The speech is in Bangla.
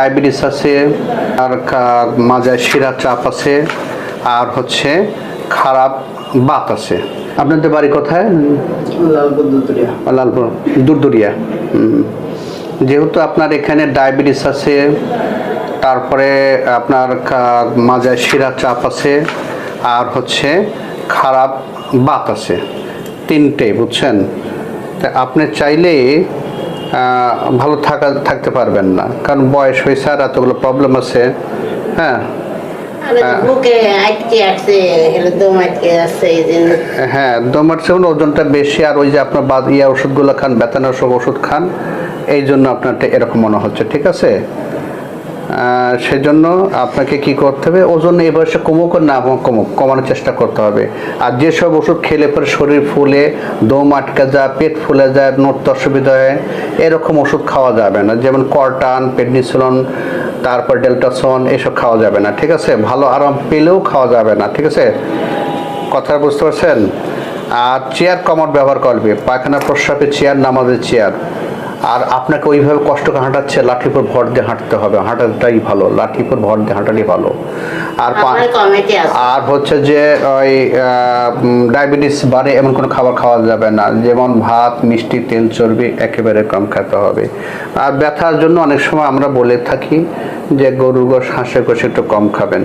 ডায়াবেটিস আছে আর মাজায় শিরা চাপ আছে আর হচ্ছে খারাপ বাত আছে। আপনাদের বাড়ি কোথায়? লালপুর দুরদুরিয়া। যেহেতু আপনার এখানে ডায়াবেটিস আছে তারপরে আপনার মাজায় শিরা চাপ আছে আর হচ্ছে খারাপ বাত আছে। তিনটে বুঝছেন? তা আপনি চাইলে ভালো থাকা থাকতে পারবেন না। কারণ বয়স হয়েছে আর এতগুলো প্রবলেম আছে। হ্যাঁ? হ্যাঁ দমার চেয়ে ওজনটা বেশি আর ওই যে আপনার বাদ ইয়া ওষুধগুলো খান ব্যথানাশক ওষুধ খান এই জন্য আপনার এরকম মনে হচ্ছে ঠিক আছে? সেজন্য আপনাকে কি করতে হবে? ওজন এই বয়সে কমুক না কমুক, কমানোর চেষ্টা করতে হবে। আর যেসব ওষুধ খেলে পরে শরীর ফুলে, দম আটকে যায়, পেট ফুলে যায় নড়তে অসুবিধা হয়, এরকম ওষুধ খাওয়া যাবে না। যেমন কর্টান, পেডনিসিলন, তারপর ডেল্টাসন, এসব খাওয়া যাবে না, ঠিক আছে? ভালো আরাম পেলেও খাওয়া যাবে না, ঠিক আছে? কথা বুঝতে পারছেন? আর চেয়ার কমর ব্যবহার করবে, পায়খানা, প্রস্রাবে চেয়ার, নামাজের চেয়ার। আর আপনাকে ওইভাবে কষ্টকে হাঁটাচ্ছে লাঠির উপর ভর দিয়ে হাঁটতে হবে। হাঁটাটাই ভালো লাঠির উপর ভর দিয়ে হাঁটাটাই ভালো। আর আর হচ্ছে যে ওই ডায়াবেটিস বাড়ে এমন কোনো খাবার খাওয়া যাবে না। যেমন ভাত মিষ্টি তেল চর্বি একেবারে কম খেতে হবে। আর ব্যথার জন্য অনেক সময় আমরা বলে থাকি যে গরু গোশ হাঁসের গোশ একটু কম খাবেন।